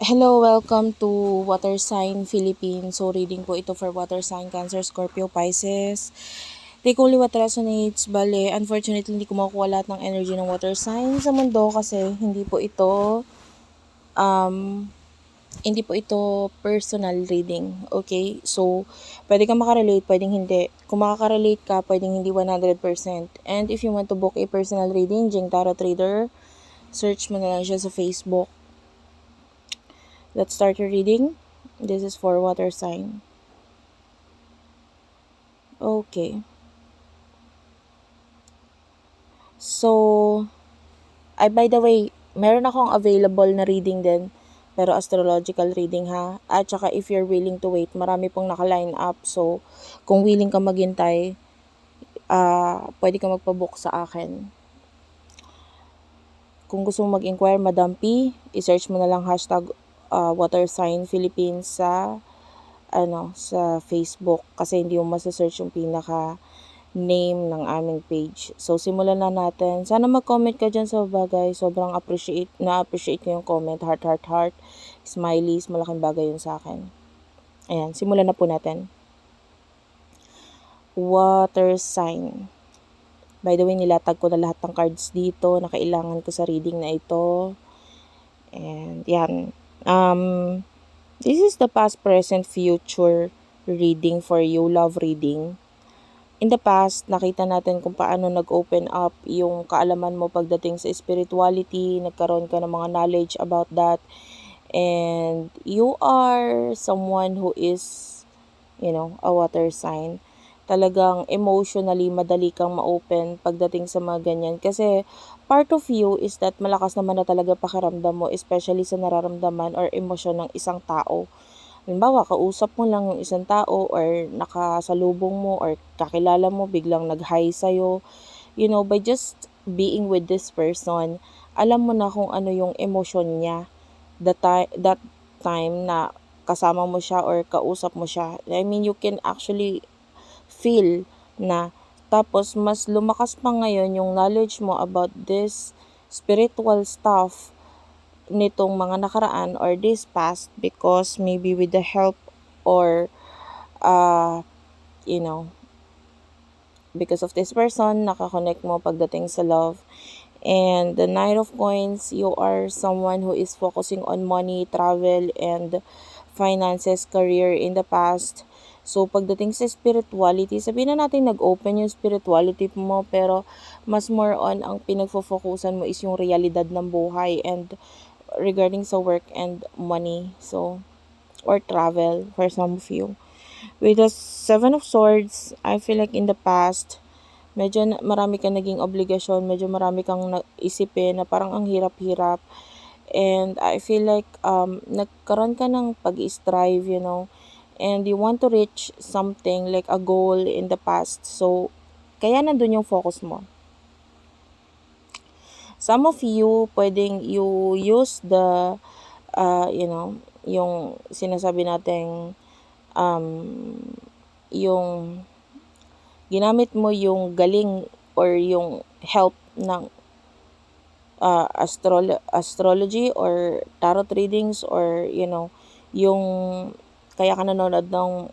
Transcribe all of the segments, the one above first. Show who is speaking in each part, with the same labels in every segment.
Speaker 1: Hello, welcome to Water Sign Philippines. So, reading po ito for Water Sign, Cancer, Scorpio, Pisces. Take only what resonates. Bale, unfortunately, hindi ko makukuha lahat ng energy ng water sign sa mundo kasi hindi po ito, um, hindi po ito personal reading. Okay? So, pwede ka makarelate, pwedeng hindi. Kung makakarelate ka, pwedeng hindi 100%. And if you want to book a personal reading, Jing Tarot Trader, search mo na lang siya sa Facebook. Let's start your reading. This is for water sign. Okay. So, ay by the way, meron akong available na reading din, pero astrological reading ha. At saka if you're willing to wait, marami pong naka-line up. So, kung willing ka maghintay, uh, pwede ka magpabook sa akin. Kung gusto mo mag-inquire, Madam P, i-search mo na lang hashtag uh, water sign Philippines sa ano sa Facebook kasi hindi mo masa-search yung pinaka name ng aming page. So simulan na natin. Sana mag-comment ka diyan sa bagay. Sobrang appreciate na appreciate ko yung comment. Heart heart heart. Smileys, malaking bagay yun sa akin. Ayan, simulan na po natin. Water sign. By the way, nilatag ko na lahat ng cards dito na kailangan ko sa reading na ito. And yan, Um, this is the past, present, future reading for you, love reading. In the past, nakita natin kung paano nag-open up yung kaalaman mo pagdating sa spirituality, nagkaroon ka ng mga knowledge about that, and you are someone who is, you know, a water sign talagang emotionally madali kang ma-open pagdating sa mga ganyan. Kasi part of you is that malakas naman na talaga pakiramdam mo, especially sa nararamdaman or emosyon ng isang tao. Halimbawa, kausap mo lang yung isang tao or nakasalubong mo or kakilala mo, biglang nag-hi sa'yo. You know, by just being with this person, alam mo na kung ano yung emosyon niya that, ti- that time na kasama mo siya or kausap mo siya. I mean, you can actually feel na tapos mas lumakas pa ngayon yung knowledge mo about this spiritual stuff nitong mga nakaraan or this past because maybe with the help or uh, you know because of this person nakakonect mo pagdating sa love and the Knight of Coins, you are someone who is focusing on money, travel, and finances, career in the past. So, pagdating sa spirituality, sabihin na natin nag-open yung spirituality mo, pero mas more on ang pinagfo-focusan mo is yung realidad ng buhay and regarding sa work and money. So, or travel for some of you. With the Seven of Swords, I feel like in the past, medyo marami kang naging obligasyon, medyo marami kang isipin na parang ang hirap-hirap. And I feel like um, nagkaroon ka ng pag-strive, you know, and you want to reach something like a goal in the past. So, kaya nandun yung focus mo. Some of you, pwedeng you use the, uh, you know, yung sinasabi nating, um, yung ginamit mo yung galing or yung help ng uh, astrolo- astrology or tarot readings or you know yung kaya ka nanonood ng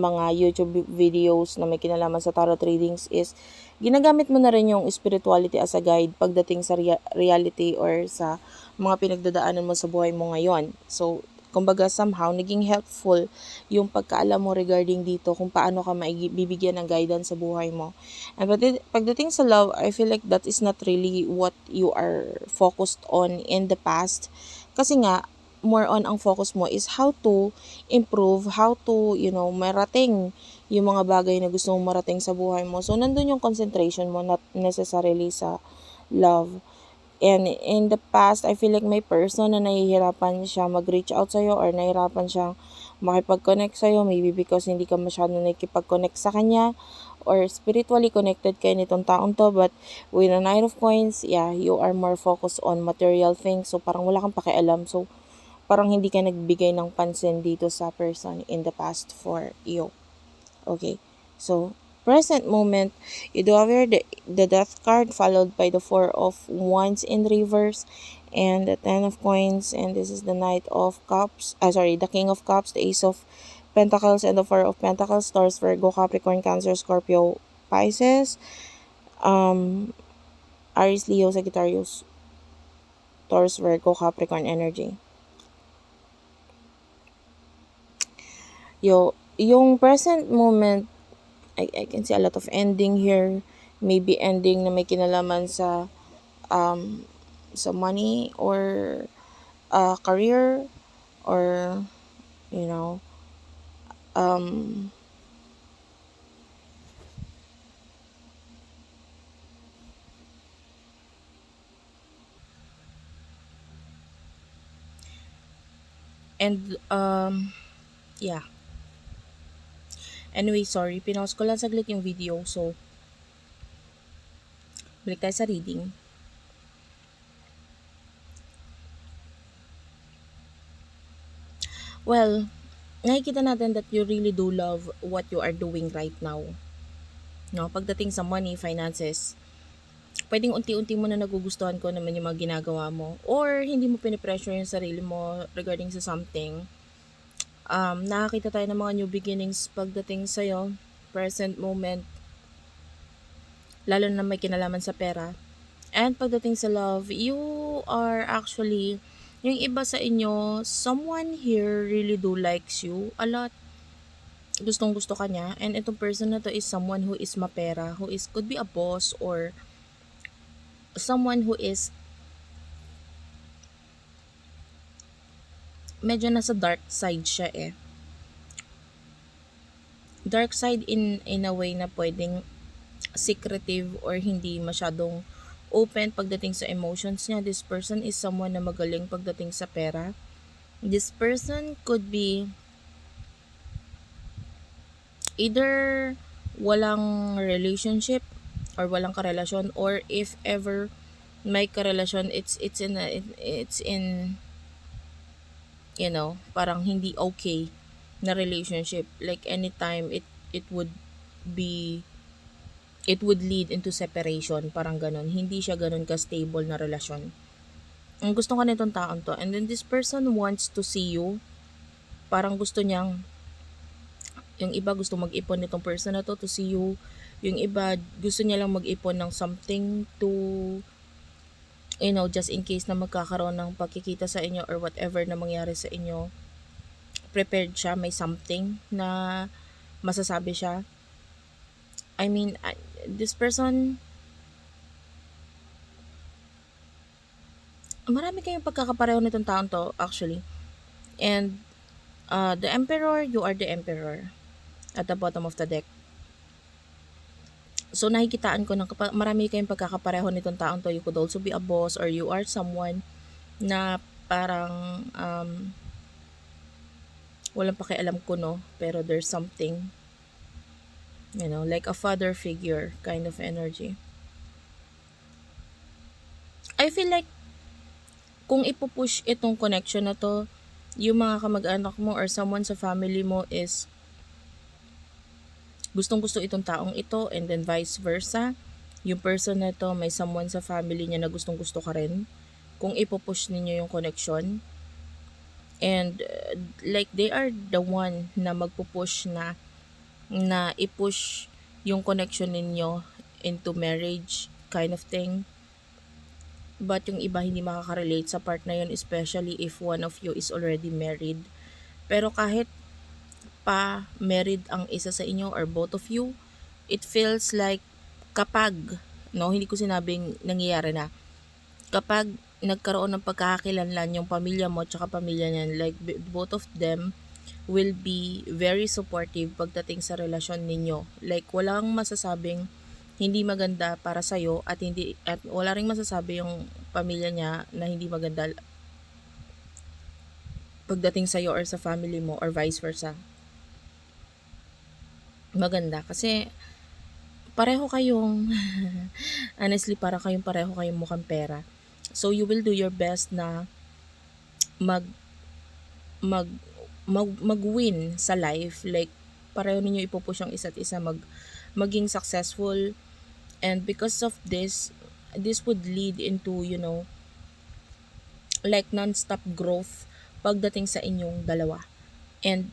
Speaker 1: mga YouTube videos na may kinalaman sa tarot readings is ginagamit mo na rin yung spirituality as a guide pagdating sa rea- reality or sa mga pinagdadaanan mo sa buhay mo ngayon. So, kumbaga somehow naging helpful yung pagkaalam mo regarding dito kung paano ka maibibigyan ng guidance sa buhay mo. And pagdating sa love, I feel like that is not really what you are focused on in the past. Kasi nga, more on ang focus mo is how to improve, how to, you know, marating yung mga bagay na gusto mong marating sa buhay mo. So, nandun yung concentration mo, not necessarily sa love. And in the past, I feel like may person na nahihirapan siya mag-reach out sa'yo or nahihirapan siyang makipag-connect sa'yo. Maybe because hindi ka masyado nakikipag-connect sa kanya or spiritually connected kayo nitong taong to. But with a Nine of Coins, yeah, you are more focused on material things. So, parang wala kang pakialam. So, parang hindi ka nagbigay ng pansin dito sa person in the past for you. Okay. So, present moment, you do have the, the death card followed by the four of wands in reverse and the ten of coins and this is the knight of cups ah sorry the king of cups the ace of pentacles and the four of pentacles taurus virgo capricorn cancer scorpio pisces um aries leo sagittarius taurus virgo capricorn energy yo yung present moment I, I can see a lot of ending here. Maybe ending na may kinalaman sa um sa money or uh, career or you know um and um yeah anyway sorry. Pinost ko lang saglit yung video so balik tayo sa reading. Well nakikita natin that you really do love what you are doing right now. No pagdating sa money finances pwedeng unti-unti mo na nagugustuhan ko naman yung mga ginagawa mo or hindi mo pinipressure yung sarili mo regarding sa something um, nakakita tayo ng mga new beginnings pagdating sa'yo present moment. Lalo na may kinalaman sa pera. And pagdating sa love you are actually yung iba sa inyo someone here really do likes you a lot. Gustong gusto ka niya. And itong person na to is someone who is mapera who is could be a boss or someone who is medyo nasa dark side siya eh. Dark side in in a way na pwedeng secretive or hindi masyadong open pagdating sa emotions niya. This person is someone na magaling pagdating sa pera. This person could be either walang relationship or walang karelasyon or if ever may karelasyon it's it's in a, it's in you know parang hindi okay na relationship. Like anytime it it would be it would lead into separation parang ganun. Hindi siya ganun ka stable na relasyon. Ang gusto ka nitong taon to and then this person wants to see you. Parang gusto niyang yung iba gusto mag-ipon nitong person na to to see you. Yung iba, gusto niya lang mag-ipon ng something to, you know, just in case na magkakaroon ng pagkikita sa inyo or whatever na mangyari sa inyo. Prepared siya, may something na masasabi siya. I mean, this person, marami kayong pagkakapareho nitong taon to, actually. And, uh, the emperor, you are the emperor at the bottom of the deck So nakikitaan ko ng marami kayong pagkakapareho nitong taong to. You could also be a boss or you are someone na parang um, walang pakialam ko no, pero there's something you know, like a father figure kind of energy. I feel like kung ipupush itong connection na to, yung mga kamag-anak mo or someone sa family mo is gustong gusto itong taong ito and then vice versa. Yung person na to may someone sa family niya na gustong gusto ka rin. Kung ipopush ninyo yung connection. And uh, like they are the one na magpupush na na ipush yung connection ninyo into marriage kind of thing. But yung iba hindi makaka-relate sa part na yun especially if one of you is already married. Pero kahit pa married ang isa sa inyo or both of you, it feels like kapag, no, hindi ko sinabing nangyayari na, kapag nagkaroon ng pagkakakilanlan yung pamilya mo at pamilya niyan, like both of them will be very supportive pagdating sa relasyon ninyo. Like walang masasabing hindi maganda para sa iyo at hindi at wala ring masasabi yung pamilya niya na hindi maganda pagdating sa iyo or sa family mo or vice versa maganda kasi pareho kayong honestly para kayong pareho kayong mukhang pera. So you will do your best na mag mag mag mag-win sa life like pareho ninyo ipupush ang isa't isa mag maging successful and because of this this would lead into you know like non-stop growth pagdating sa inyong dalawa. And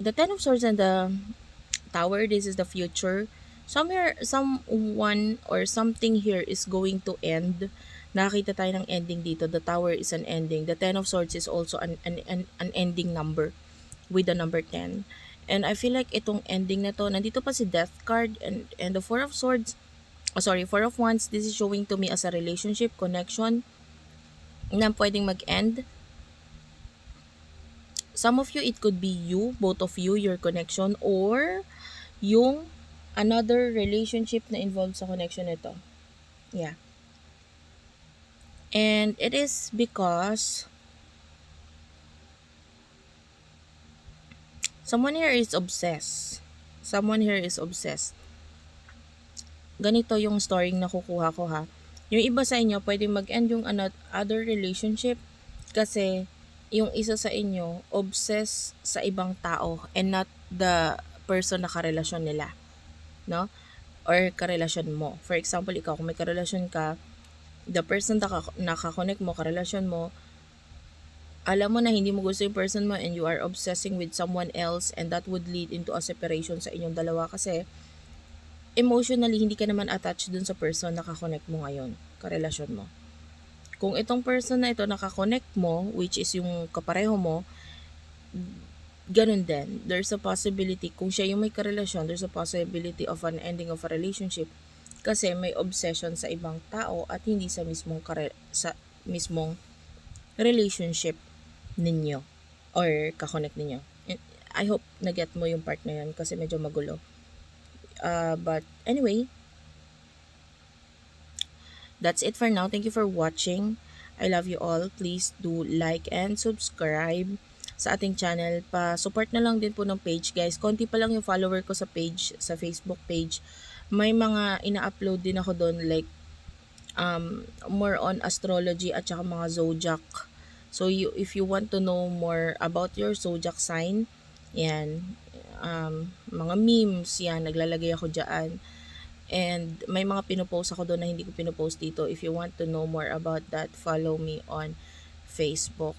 Speaker 1: the Ten of Swords and the Tower, this is the future. Somewhere, someone or something here is going to end. Nakita tayo ng ending dito. The Tower is an ending. The Ten of Swords is also an, an, an, an ending number with the number 10. And I feel like itong ending na to, nandito pa si Death card and, and the Four of Swords, oh, sorry, Four of Wands, this is showing to me as a relationship, connection, na pwedeng mag-end. Some of you, it could be you, both of you, your connection, or yung another relationship na involved sa connection nito. Yeah. And it is because someone here is obsessed. Someone here is obsessed. Ganito yung story na kukuha ko ha. Yung iba sa inyo, pwede mag-end yung ano- other relationship kasi yung isa sa inyo, obsessed sa ibang tao and not the person na karelasyon nila. No? Or karelasyon mo. For example, ikaw, kung may karelasyon ka, the person na ka- nakakonect mo, karelasyon mo, alam mo na hindi mo gusto yung person mo and you are obsessing with someone else and that would lead into a separation sa inyong dalawa kasi emotionally hindi ka naman attached dun sa person na kakonect mo ngayon, karelasyon mo. Kung itong person na ito nakakonect mo, which is yung kapareho mo, ganun din. There's a possibility, kung siya yung may karelasyon, there's a possibility of an ending of a relationship kasi may obsession sa ibang tao at hindi sa mismong kare- sa mismong relationship ninyo or kakonect ninyo. I hope na-get mo yung part na yun kasi medyo magulo. Uh, but anyway, that's it for now. Thank you for watching. I love you all. Please do like and subscribe sa ating channel. Pa-support na lang din po ng page, guys. Konti pa lang yung follower ko sa page, sa Facebook page. May mga ina-upload din ako doon like um, more on astrology at saka mga zodiac. So, you, if you want to know more about your zodiac sign, yan, um, mga memes, yan, naglalagay ako dyan. And may mga pinopost ako doon na hindi ko pinopost dito. If you want to know more about that, follow me on Facebook.